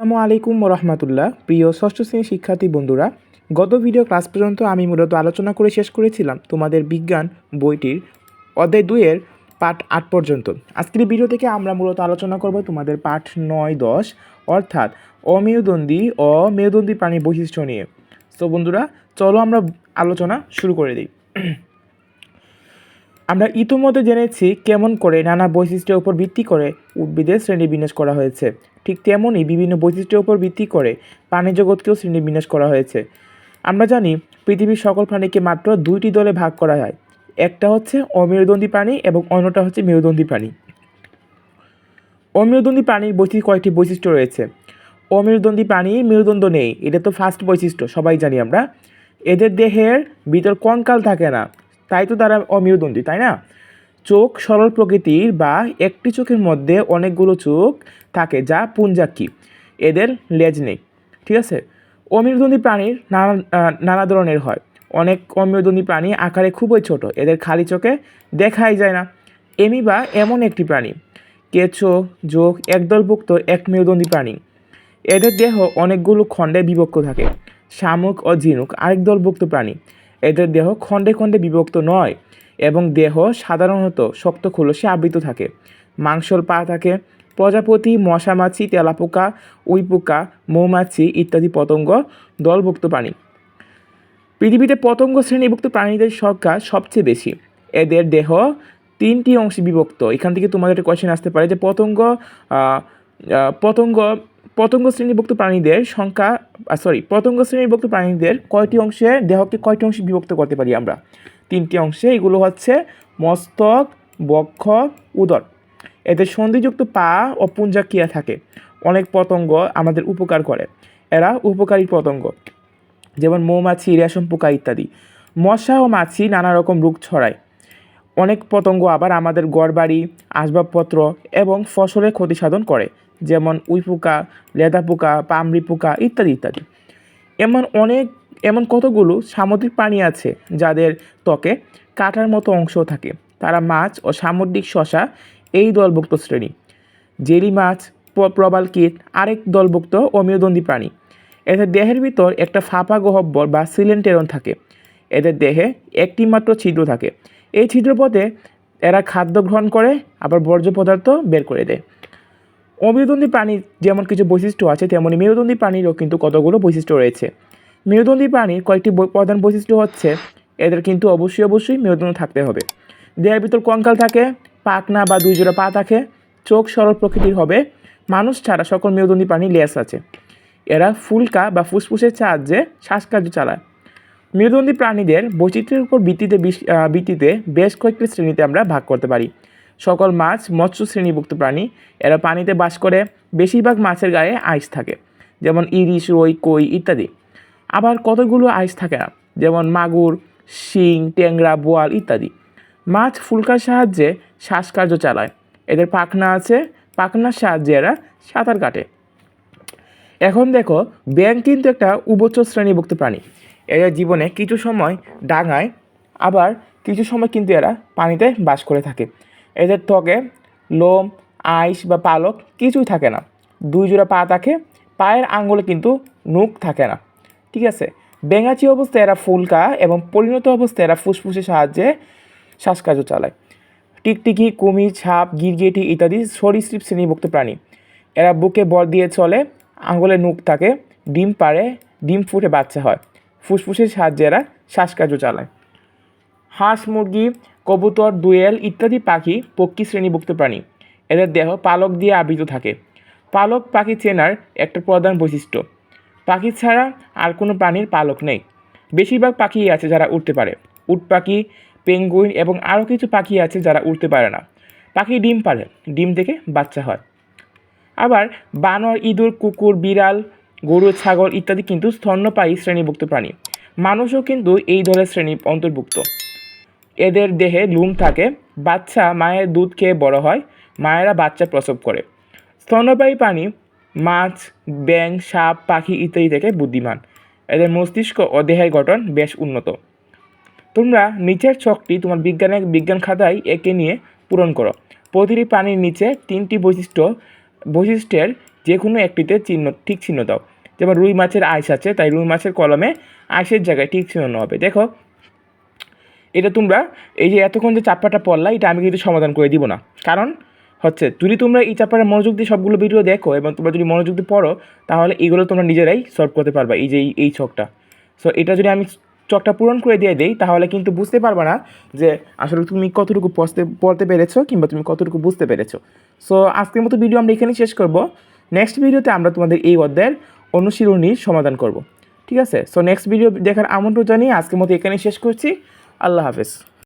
আসসালামু আলাইকুম রহমতুল্লাহ প্রিয় ষষ্ঠ শ্রেণির শিক্ষার্থী বন্ধুরা, গত ভিডিও ক্লাস পর্যন্ত আমি মূলত আলোচনা করে শেষ করেছিলাম তোমাদের বিজ্ঞান বইটির অধ্যায় দুইয়ের পাঠ আট পর্যন্ত। আজকের ভিডিও থেকে আমরা মূলত আলোচনা করব তোমাদের পাঠ নয় দশ, অর্থাৎ অমেরুদণ্ডী ও প্রাণী বৈশিষ্ট্য নিয়ে। তো বন্ধুরা, চলো আমরা আলোচনা শুরু করে দিই। আমরা ইতিমধ্যে জেনেছি কেমন করে নানা বৈশিষ্ট্যের উপর ভিত্তি করে উদ্ভিদের শ্রেণীবিন্যাস করা হয়েছে। ঠিক তেমনই বিভিন্ন বৈশিষ্ট্যের উপর ভিত্তি করে প্রাণী জগৎকেও শ্রেণীবিন্যাস করা হয়েছে। আমরা জানি পৃথিবীর সকল প্রাণীকে মাত্র দুইটি দলে ভাগ করা হয়। একটা হচ্ছে অমেরুদণ্ডী প্রাণী এবং অন্যটা হচ্ছে মেরুদণ্ডী প্রাণী। অমেরুদণ্ডী প্রাণীর বৈশিষ্ট্য কয়েকটি বৈশিষ্ট্য রয়েছে। অমেরুদণ্ডী প্রাণী মেরুদণ্ড নেই, এটা তো ফার্স্ট বৈশিষ্ট্য, সবাই জানি আমরা। এদের দেহের ভিতর কঙ্কাল থাকে না। তাই তো তারা অমেরুদণ্ডী তাই না? চোখ সরল প্রকৃতির বা একটি চোখের মধ্যে অনেকগুলো চোখ থাকে যা পুঞ্জাক্ষী, এদের লেজ নেই, ঠিক আছে? অমেরুদণ্ডী প্রাণীর নানা নানা ধরনের হয়। অনেক অমেরুদণ্ডী প্রাণী আকারে খুবই ছোট, এদের খালি চোখে দেখাই যায় না। এমিবা এমন একটি প্রাণী, কেঁচো যোগ একদলভুক্ত এক মেরুদণ্ডী প্রাণী। এদের দেহ অনেকগুলো খণ্ডে বিভক্ত থাকে, শামুক ও ঝিনুক, আরেক দলভুক্ত প্রাণী। এদের দেহ খণ্ডে খণ্ডে বিভক্ত নয় এবং দেহ সাধারণত শক্ত খোলসে আবৃত থাকে। মাংসল পা থাকে, প্রজাপতি, মশামাছি, তেলাপোকা, উইপোকা, মৌমাছি ইত্যাদি পতঙ্গ দলভুক্ত প্রাণী। পৃথিবীতে পতঙ্গ শ্রেণীভুক্ত প্রাণীদের সংখ্যা সবচেয়ে বেশি। এদের দেহ তিনটি অংশে বিভক্ত। এখান থেকে তোমাদের একটা কোয়েশ্চেন আসতে পারে যে পতঙ্গ পতঙ্গ পতঙ্গ শ্রেণীভুক্ত প্রাণীদের সংখ্যা সরি পতঙ্গ শ্রেণীভুক্ত প্রাণীদের কয়টি অংশে, দেহকে কয়টি অংশে বিভক্ত করতে পারি আমরা? তিনটি অংশে, এগুলো হচ্ছে মস্তক, বক্ষ, উদর। এদের সন্ধিযুক্ত পা ও পুঞ্জা পুঞ্জাক্রিয়া থাকে। অনেক পতঙ্গ আমাদের উপকার করে। এরা উপকারী পতঙ্গ। যেমন মৌমাছি, রেশম, পোকা ইত্যাদি। মশা ও মাছি নানা রকম রোগ ছড়ায়। অনেক পতঙ্গ আবার আমাদের গড়বাড়ি, আসবাবপত্র এবং ফসলের ক্ষতি সাধন করে। যেমন উই পোকা, লেদা পোকা পামড়ি পোকা ইত্যাদি ইত্যাদি। এমন অনেক, এমন কতগুলো সামুদ্রিক প্রাণী আছে যাদের ত্বকে কাটার মতো অংশ থাকে। তারা মাছ ও সামুদ্রিক শশা এই দলভুক্ত শ্রেণি। জেলি মাছ প্রবাল কীট, আরেক দলভুক্ত অমেরুদণ্ডী প্রাণী। এদের দেহের ভিতর একটা ফাঁপা গহব্বর বা সিলেন্টেরন থাকে। এদের দেহে একটি মাত্র ছিদ্র থাকে। এই ছিদ্রপথে এরা খাদ্য গ্রহণ করে, আবার বর্জ্য পদার্থ বের করে দেয়। অমেরুদণ্ডী প্রাণীর যেমন কিছু বৈশিষ্ট্য আছে, তেমনি মেরুদণ্ডী প্রাণীরও কিন্তু কতগুলো বৈশিষ্ট্য রয়েছে। মেরুদণ্ডী প্রাণীর কয়েকটি প্রধান বৈশিষ্ট্য হচ্ছে, এদের কিন্তু অবশ্যই অবশ্যই মেরুদণ্ড থাকতে হবে। দেহের ভিতর কঙ্কাল থাকে, পাখনা বা দুই জোড়া পা থাকে, চোখ সরল প্রকৃতির হবে, মানুষ ছাড়া সকল মেরুদণ্ডী প্রাণী লেস আছে। এরা ফুলকা বা ফুসফুসের সাহায্যে শ্বাসকার্য চালায়। মেরুদণ্ডী প্রাণীদের বৈচিত্র্যের উপর ভিত্তিতে ভিত্তিতে বেশ কয়েকটি শ্রেণীতে আমরা ভাগ করতে পারি। সকল মাছ মৎস্য শ্রেণীভুক্ত প্রাণী। এরা পানিতে বাস করে, বেশিরভাগ মাছের গায়ে আইস থাকে, যেমন ইলিশ রই, কই ইত্যাদি। আবার কতগুলো আইস থাকে না? যেমন মাগুর, শিং, ট্যাংরা, বোয়াল ইত্যাদি। মাছ ফুলকার সাহায্যে শ্বাসকার্য চালায়। এদের পাখনা আছে, পাখনার সাহায্যে এরা সাঁতার কাটে। এখন দেখো, ব্যাঙ কিন্তু একটা উভচর শ্রেণীভুক্ত প্রাণী। এরা জীবনে কিছু সময় ডাঙায়, আবার কিছু সময় কিন্তু এরা পানিতে বাস করে থাকে। এদের ত্বকে লোম, আইস বা পালক কিছুই থাকে না। দুই জোড়া পা থাকে, পায়ের আঙুলে কিন্তু নুক থাকে না। ঠিক আছে? বেঙাচি অবস্থায় এরা ফুলকা এবং পরিণত অবস্থায় এরা ফুসফুসের সাহায্যে শ্বাসকার্য চালায়। টিকটিকি, কুমির ছাপ গিরগিটি ইত্যাদি সরীসৃপ শ্রেণীভুক্ত প্রাণী। এরা বুকে বল দিয়ে চলে আঙুলে নুক থাকে, ডিম পাড়ে, ডিম ফুটে বাচ্চা হয়। ফুসফুসের সাহায্যে এরা শ্বাসকার্য চালায়। হাঁস, মুরগি কবুতর, দুয়েল ইত্যাদি পাখি পক্ষী শ্রেণীভুক্ত প্রাণী। এদের দেহ পালক দিয়ে আবৃত থাকে। পালক পাখি চেনার একটা প্রধান বৈশিষ্ট্য। পাখি ছাড়া আর কোনো প্রাণীর পালক নেই। বেশিরভাগ পাখি আছে যারা উড়তে পারে। উট পাখি, পেঙ্গুইন এবং আরও কিছু পাখি আছে যারা উড়তে পারে না। পাখি ডিম পারে ডিম থেকে বাচ্চা হয়। আবার বানর, ইঁদুর, কুকুর, বিড়াল, গরু, ছাগল ইত্যাদি কিন্তু স্তন্যপায়ী শ্রেণীভুক্ত প্রাণী। মানুষও কিন্তু এই দলের শ্রেণি অন্তর্ভুক্ত। এদের দেহে লুম থাকে। বাচ্চা মায়ের দুধ খেয়ে বড় হয়, মায়েরা বাচ্চা প্রসব করে। স্তন্যপায়ী প্রাণী, মাছ ব্যাং সাপ, পাখি ইত্যাদি থেকে বুদ্ধিমান। এদের মস্তিষ্ক ও দেহের গঠন বেশ উন্নত। তোমরা নিচের ছকটি তোমার বিজ্ঞানের বিজ্ঞান খাতায় এঁকে নিয়ে পূরণ করো। প্রতিটি প্রাণীর নিচে তিনটি বৈশিষ্ট্য, বৈশিষ্ট্যের যে কোনো একটিতে চিহ্ন, ঠিক চিহ্ন দাও। যেমন রুই মাছের আইস আছে, তাই রুই মাছের কলমে আইসের জায়গায় ঠিক চিহ্ন হবে। দেখো এটা তোমরা এই যে এতক্ষণ যে চাপ্পাটা পড়লা, এটা আমি কিন্তু সমাধান করে দিব না। কারণ হচ্ছে, যদি তোমরা এই চাপ্পাটা মনোযোগ দিয়ে সবগুলো ভিডিও দেখো এবং তোমরা যদি মনোযোগ দিয়ে পড়ো, তাহলে এগুলো তোমরা নিজেরাই সলভ করতে পারবা এই যে এই- এই ছকটা। সো এটা যদি আমি চকটা পূরণ করে দিয়ে দেই, তাহলে কিন্তু বুঝতে পারবে না যে আসলে তুমি কতটুকু পড়তে পড়তে পেরেছ কিংবা তুমি কতটুকু বুঝতে পেরেছ। সো আজকের মতো ভিডিও আমরা এখানেই শেষ করব। নেক্সট ভিডিওতে আমরা তোমাদের এই অধ্যায়ের অনুশীলনীর সমাধান করব। ঠিক আছে? সো নেক্সট ভিডিও দেখার আমন্ত্রণ জানিয়ে আজকের মতো এখানেই শেষ করছি। আল্লাহ হাফেজ